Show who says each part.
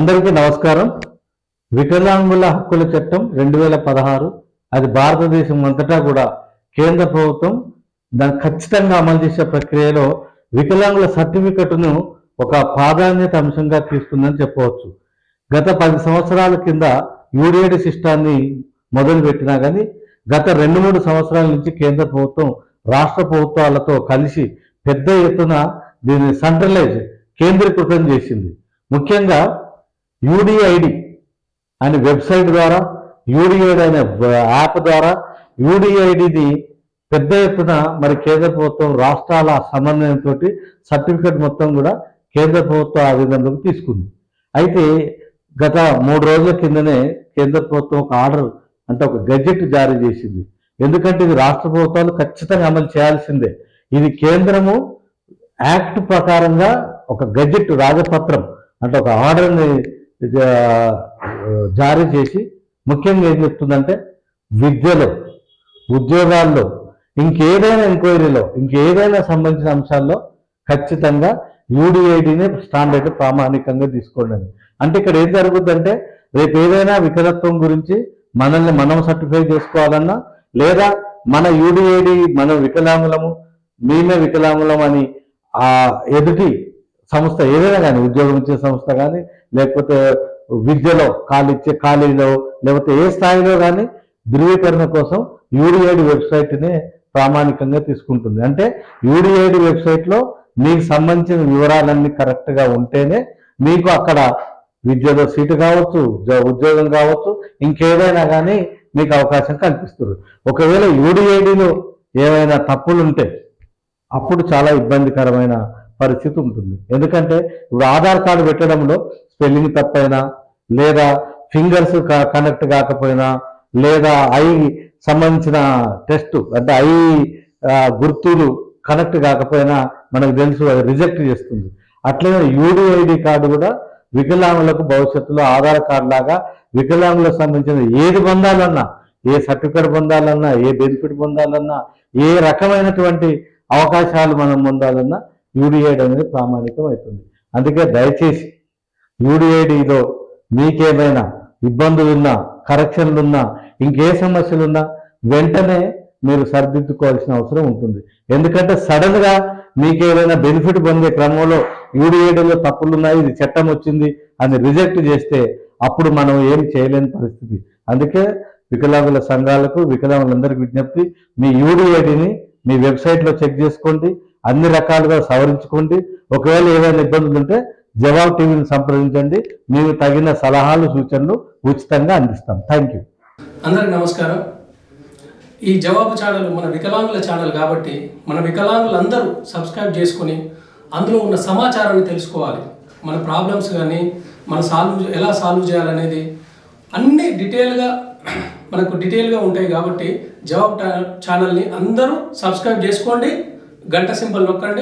Speaker 1: అందరికీ నమస్కారం. వికలాంగుల హక్కుల చట్టం రెండు వేల పదహారు అది భారతదేశం అంతటా కూడా కేంద్ర ప్రభుత్వం దాన్ని ఖచ్చితంగా అమలు చేసే ప్రక్రియలో వికలాంగుల సర్టిఫికెట్ను ఒక ప్రాధాన్యత అంశంగా తీసుకుందని చెప్పవచ్చు. గత పది సంవత్సరాల కింద యూడిఐడి సిస్టాన్ని మొదలుపెట్టినా కానీ గత రెండు మూడు సంవత్సరాల నుంచి కేంద్ర ప్రభుత్వం రాష్ట్ర ప్రభుత్వాలతో కలిసి పెద్ద ఎత్తున దీన్ని సెంట్రలైజ్ కేంద్రీకృతం చేసింది. ముఖ్యంగా యూడిఐడి అనే వెబ్సైట్ ద్వారా యూడిఐడి అనే యాప్ ద్వారా యూడిఐడిని పెద్ద ఎత్తున మరి కేంద్ర ప్రభుత్వం రాష్ట్రాల సమన్వయంతో సర్టిఫికేట్ మొత్తం కూడా కేంద్ర ప్రభుత్వం ఆ విధంగా తీసుకుంది. అయితే గత మూడు రోజుల కిందనే కేంద్ర ప్రభుత్వం ఒక ఆర్డర్ అంటే ఒక గజెట్ జారీ చేసింది. ఎందుకంటే ఇది రాష్ట్ర ప్రభుత్వాలు ఖచ్చితంగా అమలు చేయాల్సిందే. ఇది కేంద్రము యాక్ట్ ప్రకారంగా ఒక గడ్జెట్ రాజపత్రం అంటే ఒక ఆర్డర్ని జారీ చేసి ముఖ్యంగా ఏం చెప్తుందంటే విద్యలో ఉద్యోగాల్లో ఇంకేదైనా ఎంక్వైరీలో ఇంకేదైనా సంబంధించిన అంశాల్లో ఖచ్చితంగా యూడిఐడినే స్టాండర్డ్ ప్రామాణికంగా తీసుకోండి అంటే ఇక్కడ ఏం జరుగుతుందంటే రేపు ఏదైనా వికలత్వం గురించి మనల్ని మనం సర్టిఫై చేసుకోవాలన్నా లేదా మన యూడిఐడి మనం వికలాంగులము మేమే వికలాంగులం అని ఆ ఎదుటి సంస్థ ఏదైనా కానీ ఉద్యోగం ఇచ్చే సంస్థ కానీ లేకపోతే విద్యలో ఖాళీ ఇచ్చే ఖాళీలో లేకపోతే ఏ స్థాయిలో కానీ ధృవీకరణ కోసం యూడిఐడి వెబ్సైట్ని ప్రామాణికంగా తీసుకుంటుంది. అంటే యూడిఐడి వెబ్సైట్లో మీకు సంబంధించిన వివరాలన్నీ కరెక్ట్గా ఉంటేనే మీకు అక్కడ విద్యలో సీటు కావచ్చు ఉద్యోగం కావచ్చు ఇంకేదైనా కానీ మీకు అవకాశం కల్పిస్తుంది. ఒకవేళ యూడిఐడిలో ఏమైనా తప్పులు ఉంటే అప్పుడు చాలా ఇబ్బందికరమైన పరిస్థితి ఉంటుంది. ఎందుకంటే ఇప్పుడు ఆధార్ కార్డు పెట్టడంలో స్పెల్లింగ్ తప్పైనా లేదా ఫింగర్స్ కనెక్ట్ కాకపోయినా లేదా ఐ సంబంధించిన టెస్ట్ అంటే ఐ గుర్తులు కనెక్ట్ కాకపోయినా మనకు తెలుసు అది రిజెక్ట్ చేస్తుంది. అట్లనే యూడిఐడి కార్డు కూడా వికలాంగులకు భవిష్యత్తులో ఆధార్ కార్డు లాగా వికలాంగులకు సంబంధించిన ఏది పొందాలన్నా ఏ సర్టిఫికేట్ పొందాలన్నా ఏ బెనిఫిట్ పొందాలన్నా ఏ రకమైనటువంటి అవకాశాలు మనం పొందాలన్నా యూడిఐడి అనేది ప్రామాణికం అవుతుంది అందుకే దయచేసి యూడిఐడిలో మీకేమైనా ఇబ్బందులు ఉన్నా కరెక్షన్లు ఉన్నా ఇంకే సమస్యలు ఉన్నా వెంటనే మీరు సరిదిద్దుకోవాల్సిన అవసరం ఉంటుంది. ఎందుకంటే సడన్గా మీకేమైనా మీకు ఏదైనా బెనిఫిట్ పొందే క్రమంలో యూడిఐడిలో తప్పులు ఉన్నాయి ఇది చట్టం వచ్చింది అని రిజెక్ట్ చేస్తే అప్పుడు మనం ఏం చేయలేని పరిస్థితి. అందుకే వికలాంగుల సంఘాలకు వికలాంగులందరికీ విజ్ఞప్తి మీ యూడిఐడిని మీ వెబ్సైట్లో చెక్ చేసుకోండి. అన్ని రకాలుగా సవరించుకోండి. ఒకవేళ ఏదైనా ఇబ్బందులు ఉంటే జవాబు టీవీని సంప్రదించండి. మేము తగిన సలహాలు సూచనలు ఉచితంగా అందిస్తాం. థ్యాంక్ యూ
Speaker 2: అందరికి నమస్కారం. ఈ జవాబు ఛానల్ మన వికలాంగుల ఛానల్ కాబట్టి మన వికలాంగులందరూ సబ్స్క్రైబ్ చేసుకొని అందులో ఉన్న సమాచారాన్ని తెలుసుకోవాలి. మన ప్రాబ్లమ్స్ కానీ మన సాల్వ్ ఎలా సాల్వ్ చేయాలనేది అన్ని డీటెయిల్గా మనకు డీటెయిల్గా ఉంటాయి కాబట్టి జవాబు ఛానల్ని అందరూ సబ్స్క్రైబ్ చేసుకోండి. గంట సింబల్ నొక్కండి.